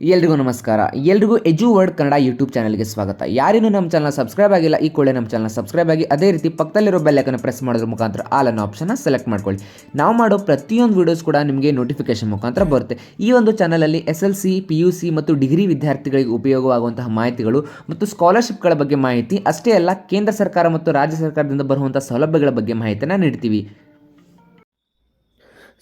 ಎಲ್ರಿಗೂ ನಮಸ್ಕಾರ. ಎಲ್ರಿಗೂ ಎಜು ವರ್ಡ್ ಕನ್ನಡ ಯೂಟ್ಯೂಬ್ ಚಾನಲ್ಗೆ ಸ್ವಾಗತ. ಯಾರೇನು ನಮ್ಮ ಚಾನಲ್ ಸಬ್ಸ್ಕ್ರೈಬ್ ಆಗಿಲ್ಲ, ಈ ಕೂಡಲೇ ನಮ್ಮ ಚಾನಲ್ ಸಬ್ಸ್ಕ್ರೈಬ್ ಆಗಿ ಅದೇ ರೀತಿ ಪಕ್ಕದಲ್ಲಿರೋ ಬೆಲ್ಲೈಕನ್ನು ಪ್ರೆಸ್ ಮಾಡೋದ್ರ ಮುಖಾಂತರ ಆಲ್ ಅನ್ನೋ ಆಪ್ಷನ್ನ ಸೆಲೆಕ್ಟ್ ಮಾಡ್ಕೊಳ್ಳಿ. ನಾವು ಮಾಡೋ ಪ್ರತಿಯೊಂದು ವೀಡಿಯೋಸ್ ಕೂಡ ನಿಮಗೆ ನೋಟಿಫಿಕೇಶನ್ ಮುಖಾಂತರ ಬರುತ್ತೆ. ಈ ಒಂದು ಚಾನಲಲ್ಲಿ S L C P U C ಮತ್ತು ಡಿಗ್ರಿ ವಿದ್ಯಾರ್ಥಿಗಳಿಗೆ ಉಪಯೋಗವಾಗುವಂತಹ ಮಾಹಿತಿಗಳು ಮತ್ತು ಸ್ಕಾಲರ್ಶಿಪ್ಗಳ ಬಗ್ಗೆ ಮಾಹಿತಿ, ಅಷ್ಟೇ ಅಲ್ಲ ಕೇಂದ್ರ ಸರ್ಕಾರ ಮತ್ತು ರಾಜ್ಯ ಸರ್ಕಾರದಿಂದ ಬರುವಂಥ ಸೌಲಭ್ಯಗಳ ಬಗ್ಗೆ ಮಾಹಿತಿಯನ್ನು ನೀಡ್ತೀವಿ.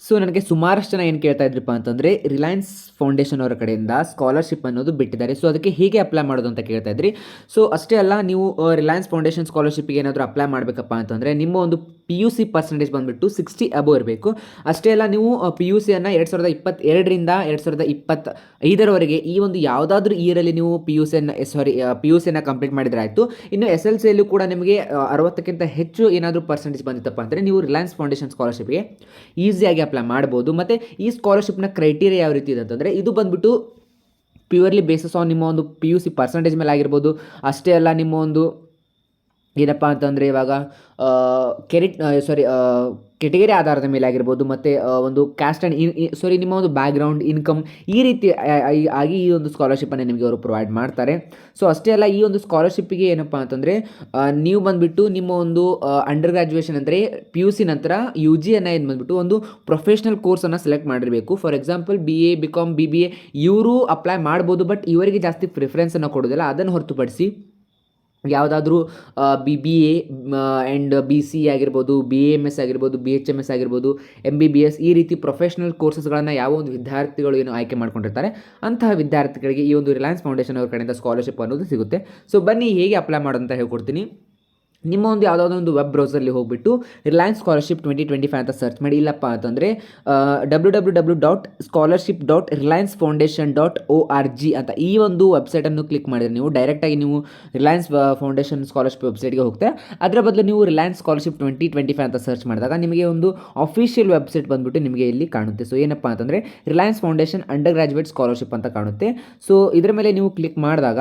ಸೊ ನನಗೆ ಸುಮಾರಷ್ಟು ಜನ ಏನು ಕೇಳ್ತಾ ಇದ್ರಪ್ಪ ಅಂತಂದರೆ ರಿಲಯನ್ಸ್ ಫೌಂಡೇಶನ್ ಅವರ ಕಡೆಯಿಂದ ಸ್ಕಾಲರ್ಶಿಪ್ ಅನ್ನೋದು ಬಿಟ್ಟಿದ್ದಾರೆ. ಸೊ ಅದಕ್ಕೆ ಹೇಗೆ ಅಪ್ಲೈ ಮಾಡೋದು ಅಂತ ಕೇಳ್ತಾ ಇದ್ರಿ. ಸೊ ಅಷ್ಟೇ ಅಲ್ಲ, ನೀವು ರಿಲಯನ್ಸ್ ಫೌಂಡೇಶನ್ ಸ್ಕಾಲರ್ಶಿಪ್ಗೆ ಏನಾದರೂ ಅಪ್ಲೈ ಮಾಡಬೇಕಪ್ಪ ಅಂತಂದರೆ, ನಿಮ್ಮ ಒಂದು ಪಿ ಯು ಸಿ ಪರ್ಸೆಂಟೇಜ್ ಬಂದುಬಿಟ್ಟು ಸಿಕ್ಸ್ಟಿ ಅಬೋ ಇರಬೇಕು. ಅಷ್ಟೇ ಅಲ್ಲ, ನೀವು ಪಿ ಯು ಸಿಯನ್ನು ಎರಡು ಸಾವಿರದ ಇಪ್ಪತ್ತೆರಡರಿಂದ ಎರಡು ಸಾವಿರದ ಇಪ್ಪತ್ತ ಐದರವರೆಗೆ ಈ ಒಂದು ಯಾವುದಾದ್ರೂ ಇಯರಲ್ಲಿ ನೀವು ಪಿ ಯು ಸಿಯನ್ನು ಸಾರಿ ಪಿ ಯು ಸಿಯನ್ನು ಕಂಪ್ಲೀಟ್ ಮಾಡಿದರೆ ಆಯಿತು. ಇನ್ನು ಎಸ್ ಎಲ್ ಸಿಯಲ್ಲೂ ಕೂಡ ನಿಮಗೆ ಅರವತ್ತಕ್ಕಿಂತ ಹೆಚ್ಚು ಏನಾದರೂ ಪರ್ಸೆಂಟೇಜ್ ಬಂದಿತ್ತಪ್ಪ ಅಂದರೆ ನೀವು ರಿಲಯನ್ಸ್ ಫೌಂಡೇಶನ್ ಸ್ಕಾಲರ್ಶಿಪ್ಗೆ ಈಸಿಯಾಗಿ ಅಪ್ಲೈ ಮಾಡ್ಬೋದು. ಮತ್ತು ಈ ಸ್ಕಾಲರ್ಶಿಪ್ನ ಕ್ರೈಟೀರಿಯಾ ಯಾವ ರೀತಿ ಇದೆ ಅಂತಂದರೆ ಇದು ಬಂದುಬಿಟ್ಟು ಪ್ಯೂರ್ಲಿ ಬೇಸಿಸ್ ಆನ್ ನಿಮ್ಮ ಒಂದು ಪಿ ಯು ಸಿ ಪರ್ಸೆಂಟೇಜ್ ಮೇಲೆ ಆಗಿರ್ಬೋದು. ಅಷ್ಟೇ ಅಲ್ಲ, ನಿಮ್ಮ ಒಂದು ಏನಪ್ಪ ಅಂತಂದರೆ ಇವಾಗ ಕೆರಿಟ್ ಸಾರಿ ಕೆಟಗರಿ ಆಧಾರದ ಮೇಲೆ ಆಗಿರ್ಬೋದು, ಮತ್ತು ಒಂದು ಕ್ಯಾಸ್ಟ್ ಆ್ಯಂಡ್ ಇನ್ ಸಾರಿ ನಿಮ್ಮ ಒಂದು ಬ್ಯಾಕ್ಗ್ರೌಂಡ್ ಇನ್ಕಮ್ ಈ ರೀತಿ ಆಗಿ ಈ ಒಂದು ಸ್ಕಾಲರ್ಶಿಪ್ಪನ್ನು ನಿಮಗೆ ಅವರು ಪ್ರೊವೈಡ್ ಮಾಡ್ತಾರೆ. ಸೊ ಅಷ್ಟೇ ಅಲ್ಲ, ಈ ಒಂದು ಸ್ಕಾಲರ್ಶಿಪ್ಪಿಗೆ ಏನಪ್ಪ ಅಂತಂದರೆ ನೀವು ಬಂದುಬಿಟ್ಟು ನಿಮ್ಮ ಒಂದು ಅಂಡರ್ ಗ್ರ್ಯಾಜುಯೇಷನ್ ಅಂದರೆ ಪಿ ಯು ಸಿ ನಂತರ ಯು ಜಿಯನ್ನು ಏನು ಬಂದುಬಿಟ್ಟು ಒಂದು ಪ್ರೊಫೆಷ್ನಲ್ ಕೋರ್ಸನ್ನು ಸೆಲೆಕ್ಟ್ ಮಾಡಿರಬೇಕು. For example B A B com B B A ಇವರು ಅಪ್ಲೈ ಮಾಡ್ಬೋದು ಬಟ್ ಇವರಿಗೆ ಜಾಸ್ತಿ ಪ್ರಿಫರೆನ್ಸನ್ನು ಕೊಡೋದಿಲ್ಲ. ಅದನ್ನು ಹೊರತುಪಡಿಸಿ ಯಾವುದಾದ್ರೂ B B A and B C ಆಗಿರ್ಬೋದು ಬಿ ಎಂ ಎಸ್ ಆಗಿರ್ಬೋದು ಬಿ ಎಚ್ ಎಂ ಎಸ್ ಆಗಿರ್ಬೋದು ಎಂ ಬಿ ಬಿ ಎಸ್ ಈ ರೀತಿ ಪ್ರೊಫೆಷ್ನಲ್ ಕೋರ್ಸಸ್ಗಳನ್ನು ಯಾವ ಒಂದು ವಿದ್ಯಾರ್ಥಿಗಳು ಏನು ಆಯ್ಕೆ ಮಾಡ್ಕೊಂಡಿರ್ತಾರೆ, ಅಂತಹ ವಿದ್ಯಾರ್ಥಿಗಳಿಗೆ ಈ ಒಂದು ರಿಲಯನ್ಸ್ ಫೌಂಡೇಶನ್ ಅವ್ರ ಕಡೆಯಿಂದ ಸ್ಕಾಲರ್ಶಿಪ್ ಅನ್ನೋದು ಸಿಗುತ್ತೆ. ಸೊ ಬನ್ನಿ, ಹೇಗೆ ಅಪ್ಲೈ ಮಾಡೋದು ಅಂತ ಹೇಳ್ಕೊಡ್ತೀನಿ. ನಿಮ್ಮ ಒಂದು ಯಾವುದಾದ್ರೂ ಒಂದು ವೆಬ್ ಬ್ರೌಸರ್ಲಿ ಹೋಗ್ಬಿಟ್ಟು Reliance scholarship twenty twenty five ಅಂತ ಸರ್ಚ್ ಮಾಡಿ. ಇಲ್ಲಪ್ಪ ಅಂತಂದರೆ W W W dot scholarship dot Reliance foundation dot O R G ಅಂತ ಈ ಒಂದು ವೆಬ್ಸೈಟನ್ನು ಕ್ಲಿಕ್ ಮಾಡಿದರೆ ನೀವು ಡೈರೆಕ್ಟಾಗಿ ನೀವು ರಿಲಯನ್ಸ್ ಫೌಂಡೇಶನ್ ಸ್ಕಾಲರ್ಶಿಪ್ ವೆಬ್ಸೈಟ್ಗೆ ಹೋಗುತ್ತೆ ಅದರ ಬದಲು ನೀವು Reliance scholarship twenty twenty five ಅಂತ ಸರ್ಚ್ ಮಾಡಿದಾಗ ನಿಮಗೆ ಒಂದು ಅಫಿಷಿಯಲ್ ವೆಬ್ಸೈಟ್ ಬಂದುಬಿಟ್ಟು ನಿಮಗೆ ಇಲ್ಲಿ ಕಾಣುತ್ತೆ. ಸೊ ಏನಪ್ಪ ಅಂತಂದರೆ Reliance foundation under graduate scholarship ಅಂತ ಕಾಣುತ್ತೆ. ಸೊ ಇದರ ಮೇಲೆ ನೀವು ಕ್ಲಿಕ್ ಮಾಡಿದಾಗ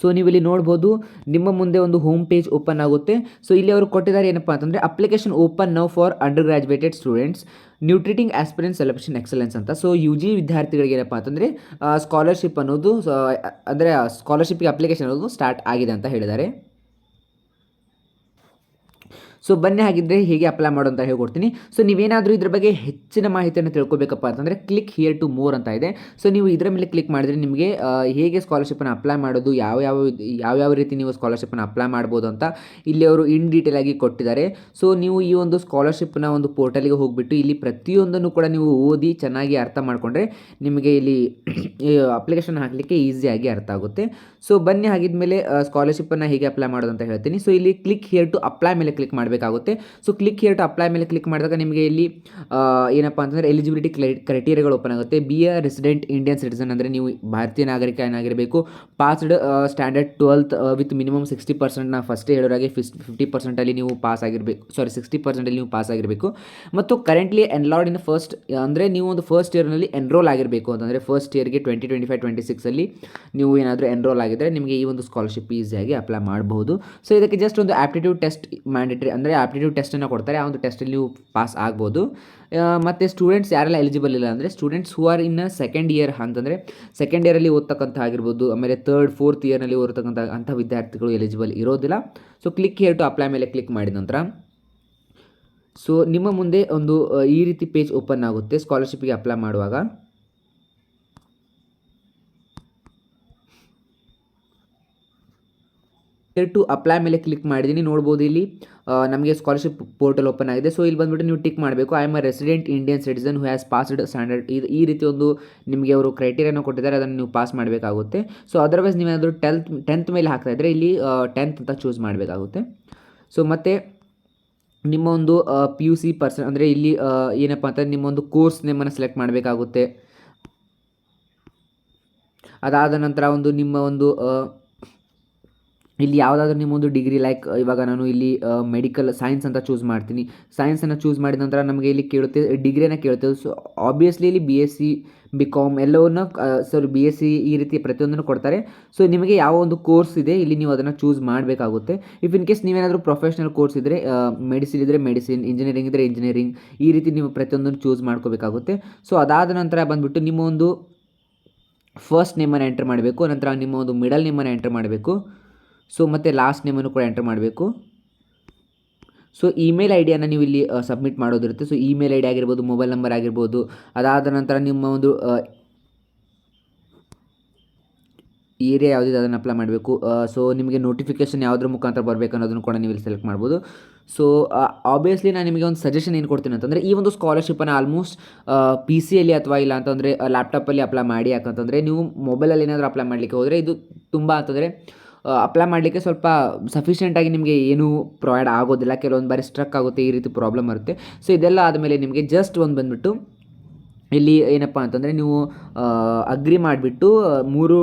ಸೊ ನೀವು ಇಲ್ಲಿ ನೋಡ್ಬೋದು ನಿಮ್ಮ ಮುಂದೆ ಒಂದು ಹೋಮ್ ಪೇಜ್ ಓಪನ್ ಆಗುತ್ತೆ. ಸೊ ಇಲ್ಲಿ ಅವರು ಕೊಟ್ಟಿದ್ದಾರೆ ಏನಪ್ಪ ಅಂತಂದರೆ application open now for under graduated students nurturing aspirant selection excellence ಅಂತ. ಸೊ ಯು ಜಿ ವಿದ್ಯಾರ್ಥಿಗಳಿಗೆ ಏನಪ್ಪ ಅಂತಂದರೆ ಸ್ಕಾಲರ್ಶಿಪ್ ಅನ್ನೋದು ಅಂದರೆ ಸ್ಕಾಲರ್ಶಿಪ್ಗೆ ಅಪ್ಲಿಕೇಶನ್ ಅನ್ನೋದು ಸ್ಟಾರ್ಟ್ ಆಗಿದೆ ಅಂತ ಹೇಳಿದ್ದಾರೆ. ಸೊ ಬನ್ನಿ ಹಾಗಿದ್ದರೆ ಹೇಗೆ ಅಪ್ಲೈ ಮಾಡೋ ಅಂತ ಹೇಳ್ಕೊಡ್ತೀನಿ. ಸೊ ನೀವೇನಾದರೂ ಇದ್ರ ಬಗ್ಗೆ ಹೆಚ್ಚಿನ ಮಾಹಿತಿಯನ್ನು ತಿಳ್ಕೊಬೇಕಪ್ಪ ಅಂತಂದರೆ ಕ್ಲಿಕ್ ಹಿಯರ್ ಟು ಮೋರ್ ಅಂತ ಇದೆ. ಸೊ ನೀವು ಇದರ ಮೇಲೆ ಕ್ಲಿಕ್ ಮಾಡಿದರೆ ನಿಮಗೆ ಹೇಗೆ ಸ್ಕಾಲರ್ಶಿಪ್ಪನ್ನು ಅಪ್ಲೈ ಮಾಡೋದು, ಯಾವ ಯಾವ ಯಾವ ಯಾವ ರೀತಿ ನೀವು ಸ್ಕಾಲರ್ಶಿಪ್ನ ಅಪ್ಲೈ ಮಾಡ್ಬೋದು ಅಂತ ಇಲ್ಲಿ ಅವರು ಇನ್ ಡೀಟೇಲ್ ಆಗಿ ಕೊಟ್ಟಿದ್ದಾರೆ. ಸೊ ನೀವು ಈ ಒಂದು ಸ್ಕಾಲರ್ಶಿಪ್ನ ಒಂದು ಪೋರ್ಟಲ್ಗೆ ಹೋಗಿಬಿಟ್ಟು ಇಲ್ಲಿ ಪ್ರತಿಯೊಂದನ್ನು ಕೂಡ ನೀವು ಓದಿ ಚೆನ್ನಾಗಿ ಅರ್ಥ ಮಾಡಿಕೊಂಡ್ರೆ ನಿಮಗೆ ಇಲ್ಲಿ ಅಪ್ಲಿಕೇಶನ್ ಹಾಕಲಿಕ್ಕೆ ಈಸಿಯಾಗಿ ಅರ್ಥ ಆಗುತ್ತೆ. ಸೊ ಬನ್ನಿ ಹಾಗಿದ್ಮೇಲೆ ಸ್ಕಾಲರ್ಶಿಪ್ಪನ್ನು ಹೇಗೆ ಅಪ್ಲೈ ಮಾಡೋದು ಅಂತ ಹೇಳ್ತೀನಿ. ಸೊ ಇಲ್ಲಿ ಕ್ಲಿಕ್ ಹಿಯರ್ ಟು ಅಪ್ಲೈ ಮೇಲೆ ಕ್ಲಿಕ್ ಮಾಡಬೇಕಾಗುತ್ತೆ. So click here to apply ಮೇಲೆ ಕ್ಲಿಕ್ ಮಾಡಿದಾಗ ನಿಮಗೆ ಇಲ್ಲಿ ಏನಪ್ಪ ಅಂತಂದರೆ ಎಲಿಜಿಬಿಲಿಟಿ ಕ್ರೈಟೀರಿಯಾಗಳು ಓಪನ್ ಆಗುತ್ತೆ. Be a resident Indian citizen ಅಂದರೆ ನೀವು ಭಾರತೀಯ ನಾಗರಿಕ ಏನಾಗಿರಬೇಕು. Passed standard twelfth with minimum sixty ಪರ್ಸೆಂಟ್ನ first ಹೇಳೋರಾಗೆ ಫಿಸ್ ಫಿಫ್ಟಿ ಪರ್ಸೆಂಟಲ್ಲಿ ನೀವು ಪಾಸ್ ಆಗಿರಬೇಕು. ಸಾರಿ ಸಿಕ್ಸ್ಟಿ ಪರ್ಸೆಂಟಲ್ಲಿ ನೀವು ಪಾಸ್ ಆಗಿರಬೇಕು. ಮತ್ತು ಕರೆಂಟ್ಲಿ ಎನ್ಲಾರ್ಡ್ ಇನ್ ಫಸ್ಟ್ ಅಂದರೆ ನೀವು ಒಂದು ಫಸ್ಟ್ ಇಯರ್ನಲ್ಲಿ ಎನ್ರೋಲ್ ಆಗಿರಬೇಕು ಅಂತಂದರೆ ಫಸ್ಟ್ ಇಯರ್ಗೆ twenty twenty twenty five twenty ಸಿಕ್ಸಲ್ಲಿ ನೀವು ಏನಾದರೂ ಎನ್ರೋಲ್ ಆಗಿದ್ದರೆ ನಿಮಗೆ ಈ ಒಂದು ಸ್ಕಾಲರ್ಶಿಪ್ ಈಸಿಯಾಗಿ ಅಪ್ಲೈ ಮಾಡಬಹುದು ಸೊ ಇದಕ್ಕೆ ಜಸ್ಟ್ ಒಂದು ಆಪ್ಟಿಟ್ಯೂಡ್ ಟೆಸ್ಟ್ ಮ್ಯಾಂಡೇಟರಿ ಅಂದರೆ ಆಪ್ಟಿಟ್ಯೂಡ್ ಟೆಸ್ಟನ್ನು ಕೊಡ್ತಾರೆ. ಆ ಒಂದು ಟೆಸ್ಟಲ್ಲಿ ನೀವು ಪಾಸ್ ಆಗ್ಬೋದು. ಮತ್ತು ಸ್ಟೂಡೆಂಟ್ಸ್ ಯಾರೆಲ್ಲ ಎಲಿಜಿಬಲ್ ಇಲ್ಲ ಅಂದರೆ students who are in second year ಅಂತಂದರೆ ಸೆಕೆಂಡ್ ಇಯರಲ್ಲಿ ಓದ್ತಕ್ಕಂಥ ಆಗಿರ್ಬೋದು. ಆಮೇಲೆ ತರ್ಡ್ ಫೋರ್ತ್ ಇಯರ್ನಲ್ಲಿ ಓದ್ತಕ್ಕಂಥ ಅಂಥ ವಿದ್ಯಾರ್ಥಿಗಳು ಎಲಿಜಿಬಲ್ ಇರೋದಿಲ್ಲ. So click here to apply ಮೇಲೆ ಕ್ಲಿಕ್ ಮಾಡಿದ ನಂತರ ಸೊ ನಿಮ್ಮ ಮುಂದೆ ಒಂದು ಈ ರೀತಿ ಪೇಜ್ ಓಪನ್ ಆಗುತ್ತೆ. ಸ್ಕಾಲರ್ಶಿಪ್ಗೆ ಅಪ್ಲೈ ಮಾಡುವಾಗ. ಟು ಅಪ್ಲೈ ಮೇಲೆ ಕ್ಲಿಕ್ ಮಾಡಿದ್ದೀನಿ ನೋಡ್ಬೋದು ಇಲ್ಲಿ ನಮಗೆ ಸ್ಕಾಲರ್ಶಿಪ್ ಪೋರ್ಟಲ್ ಓಪನ್ ಆಗಿದೆ. ಸೊ ಇಲ್ಲಿ ಬಂದುಬಿಟ್ಟು ನೀವು ಟಿಕ್ ಮಾಡಬೇಕು. I am a resident Indian citizen who has passed standard ಇದು ಈ ರೀತಿ ಒಂದು ನಿಮಗೆ ಅವರು ಕ್ರೈಟೀರಿಯಾನ ಕೊಟ್ಟಿದ್ದಾರೆ, ಅದನ್ನು ನೀವು ಪಾಸ್ ಮಾಡಬೇಕಾಗುತ್ತೆ. ಸೊ ಅದರ್ವೈಸ್ ನೀವೇನಾದರೂ ಟೆಲ್ತ್ ಟೆಂತ್ ಮೇಲೆ ಹಾಕ್ತಾ ಇದ್ದರೆ ಇಲ್ಲಿ ಟೆಂತ್ ಅಂತ ಚೂಸ್ ಮಾಡಬೇಕಾಗುತ್ತೆ. ಸೊ ಮತ್ತು ನಿಮ್ಮ ಒಂದು ಪಿ ಯು ಸಿ ಪರ್ಸನ್ ಅಂದರೆ ಇಲ್ಲಿ ಏನಪ್ಪ ಅಂತಂದರೆ ನಿಮ್ಮ ಒಂದು ಕೋರ್ಸ್ ನಿಮ್ಮನ್ನು ಸೆಲೆಕ್ಟ್ ಮಾಡಬೇಕಾಗುತ್ತೆ. ಅದಾದ ನಂತರ ಒಂದು ನಿಮ್ಮ ಒಂದು ಇಲ್ಲಿ ಯಾವುದಾದ್ರೂ ನಿಮ್ಮೊಂದು ಡಿಗ್ರಿ ಲೈಕ್ ಇವಾಗ ನಾನು ಇಲ್ಲಿ ಮೆಡಿಕಲ್ ಸೈನ್ಸ್ ಅಂತ ಚೂಸ್ ಮಾಡ್ತೀನಿ. ಸೈನ್ಸನ್ನು ಚೂಸ್ ಮಾಡಿದ ನಂತರ ನಮಗೆ ಇಲ್ಲಿ ಕೇಳುತ್ತೆ ಡಿಗ್ರಿಯನ್ನು ಕೇಳುತ್ತೆ. ಸೊ ಆಬ್ವಿಯಸ್ಲಿ ಇಲ್ಲಿ B S C B com ಎಲ್ಲವನ್ನು ಸಾರಿ ಬಿ ಎಸ್ ಸಿ ಈ ರೀತಿ ಪ್ರತಿಯೊಂದನ್ನು ಕೊಡ್ತಾರೆ. ಸೊ ನಿಮಗೆ ಯಾವ ಒಂದು ಕೋರ್ಸ್ ಇದೆ, ಇಲ್ಲಿ ನೀವು ಅದನ್ನು ಚೂಸ್ ಮಾಡಬೇಕಾಗುತ್ತೆ. ಇಫ್ ಇನ್ ಕೇಸ್ ನೀವೇನಾದರೂ ಪ್ರೊಫೆಷ್ನಲ್ ಕೋರ್ಸ್ ಇದ್ದರೆ ಮೆಡಿಸಿನ್ ಇದ್ದರೆ ಮೆಡಿಸಿನ್ ಇಂಜಿನಿಯರಿಂಗ್ ಇದ್ದರೆ ಇಂಜಿನಿಯರಿಂಗ್ ಈ ರೀತಿ ನೀವು ಪ್ರತಿಯೊಂದನ್ನು ಚೂಸ್ ಮಾಡ್ಕೋಬೇಕಾಗುತ್ತೆ. ಸೊ ಅದಾದ ನಂತರ ಬಂದುಬಿಟ್ಟು ನಿಮ್ಮ ಒಂದು ಫಸ್ಟ್ ನೇಮನ್ನು ಎಂಟ್ರ್ ಮಾಡಬೇಕು, ನಂತರ ನಿಮ್ಮ ಒಂದು ಮಿಡಲ್ ನೇಮನ್ನು ಎಂಟ್ರ್ ಮಾಡಬೇಕು. ಸೊ ಮತ್ತು ಲಾಸ್ಟ್ ನೇಮನ್ನು ಕೂಡ ಎಂಟರ್ ಮಾಡಬೇಕು. ಸೊ ಇಮೇಲ್ ಐ ಡಿಯನ್ನು ನೀವು ಇಲ್ಲಿ ಸಬ್ಮಿಟ್ ಮಾಡೋದಿರುತ್ತೆ. ಸೊ ಇಮೇಲ್ ಐ ಡಿ ಆಗಿರ್ಬೋದು ಮೊಬೈಲ್ ನಂಬರ್ ಆಗಿರ್ಬೋದು, ಅದಾದ ನಂತರ ನಿಮ್ಮ ಒಂದು ಏರಿಯಾ ಯಾವುದಿದೆ ಅದನ್ನು ಅಪ್ಲೈ ಮಾಡಬೇಕು. ಸೊ ನಿಮಗೆ ನೋಟಿಫಿಕೇಶನ್ ಯಾವುದ್ರ ಮುಖಾಂತರ ಬರಬೇಕು ಅನ್ನೋದನ್ನು ಕೂಡ ನೀವು ಇಲ್ಲಿ ಸೆಲೆಕ್ಟ್ ಮಾಡ್ಬೋದು ಸೊ ಆಬ್ವಿಯಸ್ಲಿ ನಾನು ನಿಮಗೆ ಒಂದು ಸಜೆಷನ್ ಏನು ಕೊಡ್ತೀನಿ ಅಂತಂದರೆ, ಈ ಒಂದು ಸ್ಕಾಲರ್ಶಿಪ್ಪನ್ನು ಆಲ್ಮೋಸ್ಟ್ ಪಿ ಸಿಯಲ್ಲಿ ಅಥವಾ ಇಲ್ಲ ಅಂತಂದರೆ ಲ್ಯಾಪ್ಟಾಪಲ್ಲಿ ಅಪ್ಲೈ ಮಾಡಿ ಯಾಕಂತಂದರೆ, ನೀವು ಮೊಬೈಲಲ್ಲಿ ಏನಾದರೂ ಅಪ್ಲೈ ಮಾಡಲಿಕ್ಕೆ ಹೋದರೆ ಇದು ತುಂಬ ಅಂತಂದರೆ ಅಪ್ಲೈ ಮಾಡಲಿಕ್ಕೆ ಸ್ವಲ್ಪ ಸಫಿಷಿಯೆಂಟಾಗಿ ನಿಮಗೆ ಏನೂ ಪ್ರೊವೈಡ್ ಆಗೋದಿಲ್ಲ. ಕೆಲವೊಂದು ಬಾರಿ ಸ್ಟ್ರಕ್ ಆಗುತ್ತೆ, ಈ ರೀತಿ ಪ್ರಾಬ್ಲಮ್ ಬರುತ್ತೆ. ಸೊ ಇದೆಲ್ಲ ಆದಮೇಲೆ ನಿಮಗೆ ಜಸ್ಟ್ ಒಂದು ಬಂದುಬಿಟ್ಟು ಇಲ್ಲಿ ಏನಪ್ಪ ಅಂತಂದರೆ ನೀವು ಅಗ್ರಿ ಮಾಡಿಬಿಟ್ಟು ಮೂರು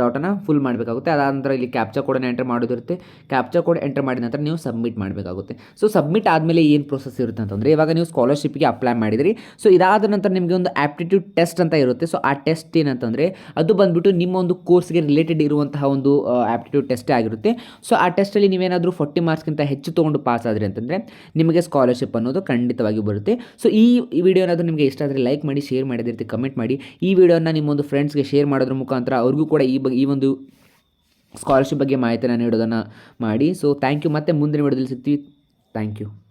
ಡಾಟನ್ನು ಫುಲ್ ಮಾಡಬೇಕಾಗುತ್ತೆ. ಅದಾದ ನಂತರ ಇಲ್ಲಿ ಕ್ಯಾಪ್ಚಾ ಕೋಡನ್ನು ಎಂಟರ್ ಮಾಡೋದಿರುತ್ತೆ. ಕ್ಯಾಪ್ಚಾ ಕೋಡ್ ಎಂಟರ್ ಮಾಡಿದ ನಂತರ ನೀವು ಸಬ್ಮಿಟ್ ಮಾಡಬೇಕಾಗುತ್ತೆ. ಸೊ ಸಬ್ಮಿಟ್ ಆದಮೇಲೆ ಏನು ಪ್ರೊಸೆಸ್ ಇರುತ್ತೆ ಅಂತಂದರೆ, ಇವಾಗ ನೀವು ಸ್ಕಾಲರ್ಶಿಪ್ಗೆ ಅಪ್ಲೈ ಮಾಡಿದಿರಿ. ಸೊ ಇದಾದ ನಂತರ ನಿಮಗೆ ಒಂದು ಆಪ್ಟಿಟ್ಯೂಡ್ ಟೆಸ್ಟ್ ಅಂತ ಇರುತ್ತೆ. ಸೊ ಆ ಟೆಸ್ಟ್ ಏನಂತಂದರೆ, ಅದು ಬಂದುಬಿಟ್ಟು ನಿಮ್ಮ ಒಂದು ಕೋರ್ಸ್ಗೆ ರಿಲೇಟೆಡ್ ಇರುವಂತಹ ಒಂದು ಆ್ಯಪ್ಟಿಟ್ಯೂಡ್ ಟೆಸ್ಟೇ ಆಗಿರುತ್ತೆ. ಸೊ ಆ ಟೆಸ್ಟಲ್ಲಿ ನೀವೇನಾದರೂ ಫೋರ್ಟಿ ಮಾರ್ಕ್ಸ್ಗಿಂತ ಹೆಚ್ಚು ತೊಗೊಂಡು ಪಾಸ್ ಆದರೆ ಅಂತಂದರೆ, ನಿಮಗೆ ಸ್ಕಾಲರ್ಶಿಪ್ ಅನ್ನೋದು ಖಂಡಿತವಾಗಿ ಬರುತ್ತೆ. ಸೊ ಈ ವಿಡಿಯೋ ಏನಾದರೂ ನಿಮಗೆ ಇಷ್ಟ ಆದರೆ ಲೈಕ್ ಮಾಡಿ ಶೇರ್ ಮಾಡಿದ ರೀತಿ ಕಮೆಂಟ್ ಮಾಡಿ. ಈ ವಿಡಿಯೋನ ನಿಮ್ಮೊಂದು ಫ್ರೆಂಡ್ಸ್ಗೆ ಶೇರ್ ಮಾಡೋದ್ರ ಮುಖಾಂತರ ಅವ್ರಿಗೂ ಕೂಡ ಈ ಬಗ್ಗೆ ಈ ಒಂದು ಸ್ಕಾಲರ್ಶಿಪ್ ಬಗ್ಗೆ ಮಾಹಿತಿನ ನೀಡೋದನ್ನು ಮಾಡಿ. ಸೊ ಥ್ಯಾಂಕ್ ಯು ಮತ್ತೆ ಮುಂದಿನ ವಿಡಿಯೋದಲ್ಲಿ ಸಿಗ್ತೀವಿ. Thank you